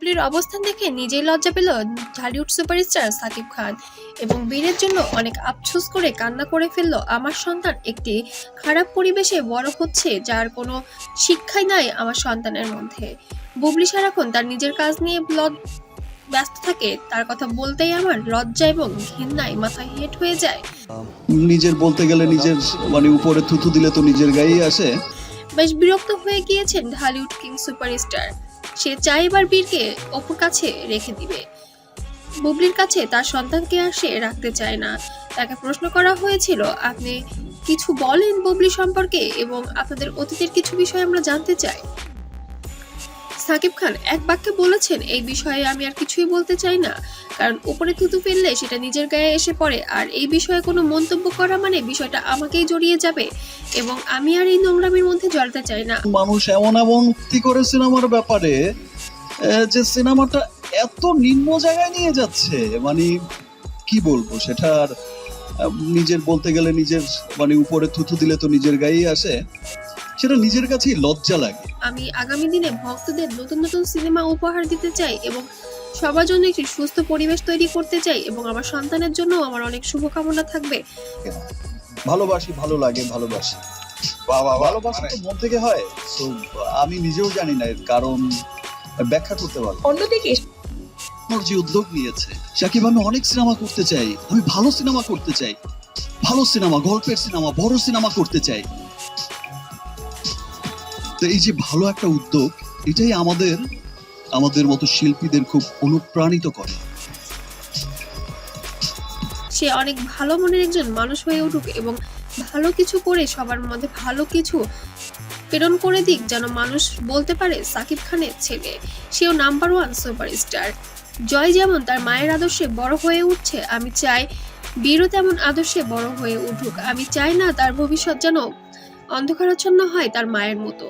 বুবলির অবস্থান দেখে নিজেই লজ্জা পেল ঢালিউড সুপারস্টার সাকিব খান এবং বীরের জন্য অনেক আফসোস করে কান্না করে ফেলল আমার সন্তান একটি খারাপ পরিবেশে বড় হচ্ছে যার কোনো শিক্ষাই নাই আমার সন্তানের মধ্যে। বুবলি সারাক্ষণ তার নিজের কাজ নিয়ে লজ- ব্যস্ত থাকে। তার কথা বলতেই আমার লজ্জা এবং ঘৃণায় মাথায় হেট হয়ে যায়। নিজের বলতে গেলে নিজের মানে উপরে থুতু দিলে তো নিজের গায়েই আসে। বেশ বিরক্ত হয়ে গিয়েছেন ঢালিউড কিং সুপারস্টার। সে চায় এবার বীরকে অপুর কাছে রেখে দিবে। বুবলির কাছে তার সন্তানকে আর সে রাখতে চায় না। তাকে প্রশ্ন করা হয়েছিল, আপনি কিছু বলেন বুবলি সম্পর্কে এবং আপনাদের অতীতের কিছু বিষয় আমরা জানতে চাই? সাকিব খান এক বাক্যে বলেছেন, এই বিষয়ে আমি আর কিছুই বলতে চাই না। কারণ উপরে থুতু ফেললে সেটা নিজের গায়ে এসে পড়ে। আর এই বিষয়ে কোনো মন্তব্য করা মানে বিষয়টা আমাকেই জড়িয়ে যাবে। এবং আমি আর এই নোংরামির মধ্যে জড়াতে চাই না। মানুষ এমন এমন উক্তি করে সিনেমার ব্যাপারে যে সিনেমাটা এত নিম্ন জায়গায় নিয়ে যাচ্ছে? মানে কি বলব? সেটা আর নিজের বলতে গেলে নিজের মানে উপরে থুতু দিলে তো নিজের গায়েই আসে। সেটা নিজের কাছেই লজ্জা লাগে। আমি আগামী দিনে ভক্তদের নতুন নতুন সিনেমা উপহার দিতে চাই এবং সবার জন্য একটি সুস্থ পরিবেশ তৈরি করতে চাই এবং আমার সন্তানের জন্য আমার অনেক শুভকামনা থাকবে। ভালোবাসি ভালো লাগে ভালোবাসি। বাবা। ভালোবাসা তো মন থেকে হয় তো আমি নিজেও জানি না এর কারণ ব্যাখ্যা করতে পারব। অন্যদিকে আমার যে উদ্যোগ নিয়েছে সাকিব আমি অনেক সিনেমা করতে চাই আমি ভালো সিনেমা করতে চাই। ভালো সিনেমা গল্পের সিনেমা বড় সিনেমা করতে চাই। তো এই যে ভালো একটা উদ্যোগ, এটাই আমাদের আমাদের মতো শিল্পীদের খুব অনুপ্রাণিত করে। সে অনেক ভালো মনের একজন মানুষ হয়ে উঠুক এবং ভালো কিছু করে সবার মধ্যে ভালো কিছু প্রেরণ করে দিক, যেন মানুষ বলতে পারে সাকিব খানের ছেলে। সেও নাম্বার ওয়ান সুপারস্টার জয় যেমন তার মায়ের আদর্শে বড় হয়ে উঠছে, আমি চাই বীরও তেমন আদর্শে বড় হয়ে উঠুক। আমি চাই না তার ভবিষ্যৎ যেন অন্ধকারাচ্ছন্ন হয় তার মায়ের মতো।